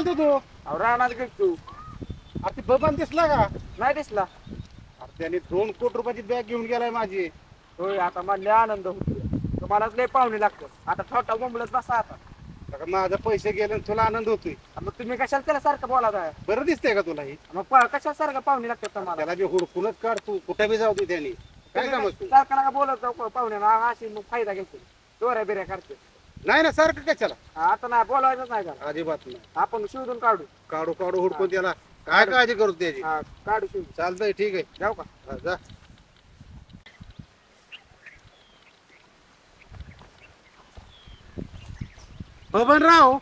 गेलतो तू अहो रानात गेलतो अरे ते बबन दिसला का नाही दिसला अरे त्याने दोन कोटी रुपयाची बॅग घेऊन गेलाय माझी होय आता मला लय आनंद होतो तुम्हालाच लय पाहुणे लागतं आता छोटा बोंबलत बसा आता आता माझं पैसे गेले आणि तुला आनंद होतोय मग तुम्ही कशाला त्याला सारखं बोला बरं दिसतंय का तुला हे मग प- कशाला सारखं पाहुणे लागतात तुम्हाला त्याला बी हुडकूनच काढ तू कुठे बी जाऊ दे त्याने काय सारखं नका बोलत जाऊ पाहुण्या अशी मग फायदा घेतो चोऱ्या बिऱ्या करते नाही ना सारखं कशाला? आता नाही बोलायचंच नाही का अजिबात नाही. आपण शोधून काढू. काढू काढू हुडकून त्याला. काय काळजी करू त्याची? हा, काढू शोधून. चालतंय ठीक आहे. जाऊ का? हा, जा. बबनराव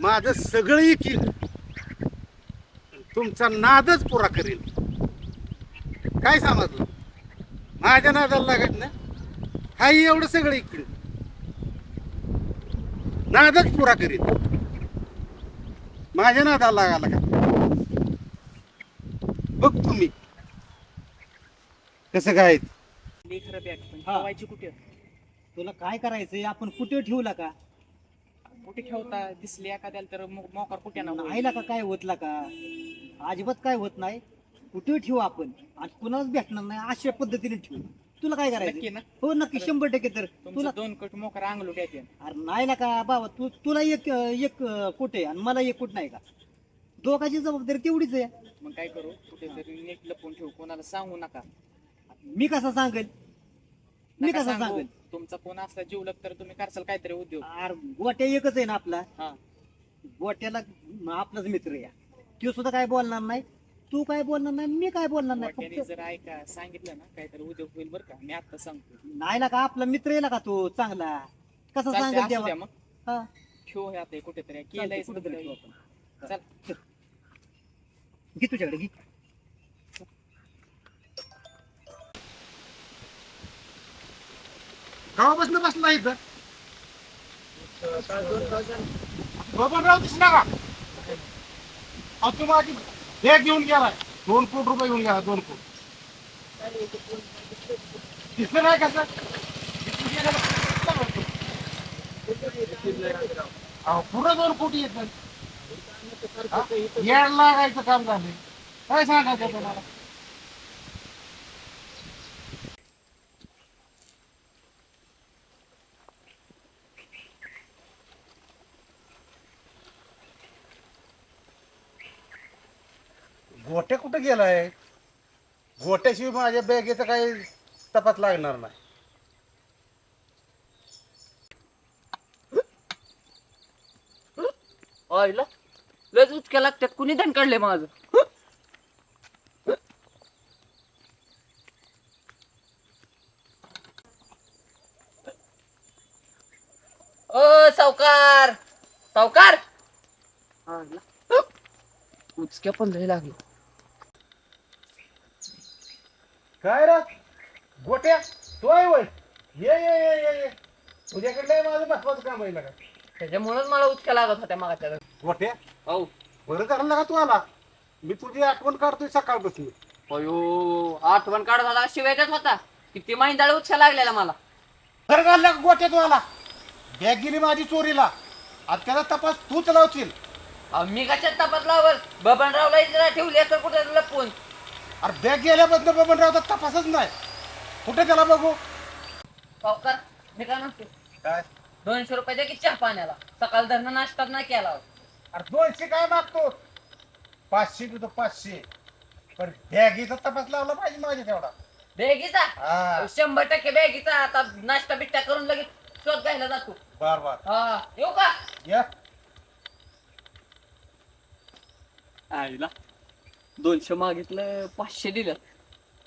माझं सगळं येईल तुमचा नादच पुरा करील. काय समजलं माझ्या नादाला लागत ना हाही एवढं सगळं येईल नादच पुरा करील माझ्या नादाला लागायला का? बघ तुम्ही. कसं काय? खरं बॅग पण हा. ठेवायची कुठे? तुला काय करायचंय? आपण कुठे ठेवला का? कुठे ठेवता? दिसली एखाद्याला तर मोकार कुठे ना नाहीला का काय होतला का? अजिबात काय होत नाही. कुठे ठेवू आपण? आणि कुणालाच भेटणार नाही. अशा पद्धतीने ठेवू. तुला काय नक्की करायचं ना. हो नक्की. शंभर टक्के तर. तुमचं तुला दोन कट मोकार अंगलो येते. अरे नाही ना का बाबा तू तुला एक एक कुठे आणि मला एक कुठं नाही का? दोघाची जबाबदारी तेवढीच आहे. मग काय करू? कुठेतरी नीट लपून ठेवू. कोणाला सांगू नका. मी कसा सांगेल? मी नका कसा सांगू. सांगेल? तुमचा कोण असला जीवलग तर तुम्ही करसाल काहीतरी उद्योग. अरे गोट्या एकच आहे ना आपला. हा. गोट्याला आपलाच मित्र या तो सुद्धा काय बोलणार नाही? तू काय बोलणार नाही मी काय बोलणार नाही वाट्याने फक्त जर ऐका सांगितलं ना काहीतरी उद्योग होईल बरं का मी आता सांगतो. नाही का आपला मित्र येला का तो चांगला? कसा चालतंय, असू तेव्हा द्या मग. हा, ठेवू हे आता हे कुठेतरी चालतंय, केलंय कुठेतरी ठेवू आपण. चल. घे तुझ्याकडे घे. गावापासून बसला इथं. बबनराव दिसला का? अहो तू हे घेऊन गेलाय दोन कोट रुपये घेऊन गेला दोन कोट. दिसलं नाही कसं अहो दोन कोटी येत नाही. येड लागायचं काम झालं काय सांगायचं तुम्हाला? गोट्या कुठं गेलाय? गोट्याशिवाय माझ्या बॅगेचा काही तपास लागणार नाही. ऑयला लयच उचक्या लागतात कुणी धन काढले माझं? ओ सावकार! सावकार! उचक्या पण लय लागले काय रे? गोट्या? तो आहे वय ये ये ये ये ये. तुझ्याकडलं आहे माझं महत्वाचं काम आहे का त्याच्यामुळेच मला उचक्या लागत होत्या मागाच्या गोट्या? हो. बरं झालं ना का तू आला? मी तुझी आठवण काढतोय सकाळपासून. अयो आठवण काढत होता शिवायचाच होता. किती महिन्याला उचक्या लागलेला मला. बरं झालं का गोट्या तू आला? बॅग गेली माझी चोरीला. आता त्याचा तपास तूच लावशील. अहो, मी कशात तपास लावल? बबनरावला इथे ठेवली असं कुठे लपून? अरे बॅग गेल्यापासून बबनरावचा तपासच नाही. कुठे त्याला बघू? सावकार मी काय म्हणतो काय? दोनशे रुपये द्या की चहा पाण्याला. सकाळ धरणं नाश्ता नाही केला. अरे दोनशे काय मागतो? पाचशे देतो पाचशे. पण बॅगीचा तपास लावला पाहिजे माझ्या तेवढा. बॅगीचा हा. शंभर टक्के बॅगीचा आता नाश्ता बिट्टा करून लगेच शोध घ्यायला जातो. बर बर. हा. येऊ का? या. आईला. दोनशे मागितलं पाचशे दिलं.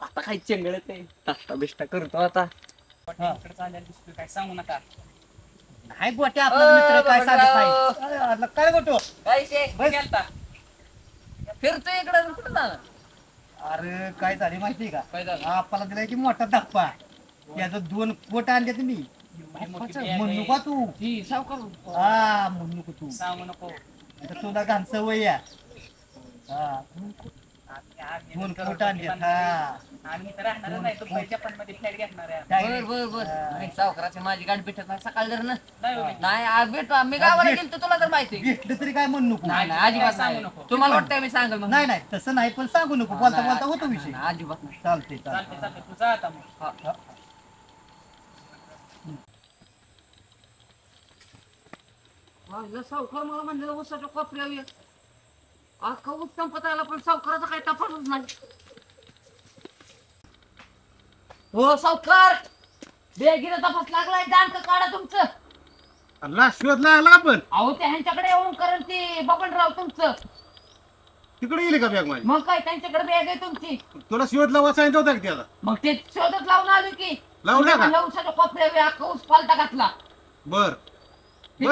आता काही चेंगळत आहे नाश्ता बिष्टा करतो आता. काय सांगू नका. नाही गोट्या आपला मित्र काय सांगत नाही. अरे, काय गोटो काय शे बस. गेलता. फिरतोय इकडं कुठं जाणार अरे काय झाले माहिती का? काय झालं? आपल्याला दिलाय की मोठा धप्पा. त्याचं दोन कोट आणले तुम्ही म्हणू. का तू? ही सावकार हा म्हणू नको तू. सांगू नको. आता तुला घाण सवय या हा. दोन हा. आम्ही तर राहणार नाही तो पैसे पण मध्ये फ्लॅट घेणार आहे. काय बर बर बर. नाही सावकाराची माझी गाडी भेटत नाही. सकाळ जर ना नाही. हो, नाही आज भेट. मी गावाला गेलो तुला तर माहिती. भेटलं तरी काय म्हणू नको? नाही नाही अजिबात सांगू नको. तुम्हाला वाटतंय मी सांगेल मग नाही नाही तसं नाही पण सांगू नको. बोलता बोलता होतो विषय. नाही, अजिबात नाही. चालते चालते चालते चालते तू जा आता मग. सावकार मला म्हणलेलं उसाच्या कोपऱ्या ये. अख्खा उत्तम पत्राला पण सावकाराचा काही तपासच नाही. हो सावकार. बेगीला तपास लागलाय दांत काढा तुमचं. अल्ला शोध लागला पण अहो ते ह्यांच्याकडे येऊन करण ते बबनराव तुमचं. तिकडे गेली का बॅग माझी? मग काय त्यांच्याकडे बॅग आहे तुमची. तुला शोध लावा सांगितलं होता की त्याला? मग ते शोधत लावून आलो की. लावला का? उसाच्या कोपऱ्या अख्खा ऊस पालटा घातला. बर. तिथं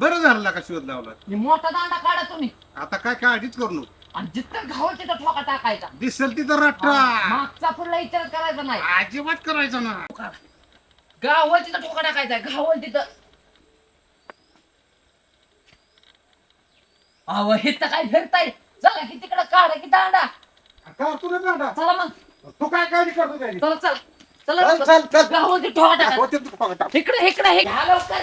बरं. झालं का शोध लावला? हे मोठा दांडा काढा तुम्ही. आता काय काळजीच करू नको. आणि जिथं घावल तिथं ठोका टाकायचा. दिसेल तिथं मागचा पुढला विचार करायचा नाही. अजिबात करायचं ना. गावल तिथं ठोका टाकायचा गावल तिथं. अहो हे तर काय फिरताय. चला की तिकडं काढा की दांडा. तुला दांडा? चला मग. तू काय काळजी करतो त्याची? चला चला. चला चल. चल, चल. गावावरती ठोका टाका. होते तू. इकडे इकडे हे घ्या लवकर.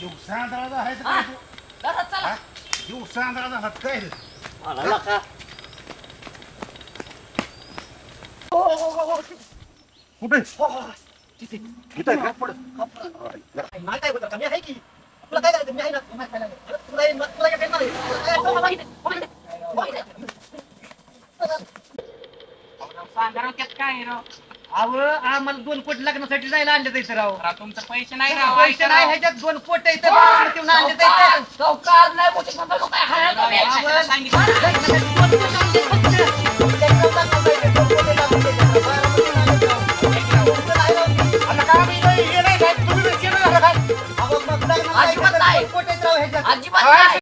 दिवसा अंधाराचा आहे तर हा, काय तू? घरात चला हा? दिवसा अंधाराचा हात काय रे? कुठे इथं आहे का? नाही काय होतं का? मी आहे की तुला काय करायचं मी आहे ना तुला काय करायचं? तुला हे- तुला काय करणार आहे? सांगा राव त्यात काय आहे राव अहो आम्हाला दोन कोटी लग्नासाठी जायला आणले जायचं राव. राव, तुमचं पैसे नाही राव पैसे नाही. ह्याच्यात दोन कोट येतं आणले जायचं सावकार नाही मोठे मोठे लोक आहे तुम्ही. सांगितलं. नाही. अजिबात नाही.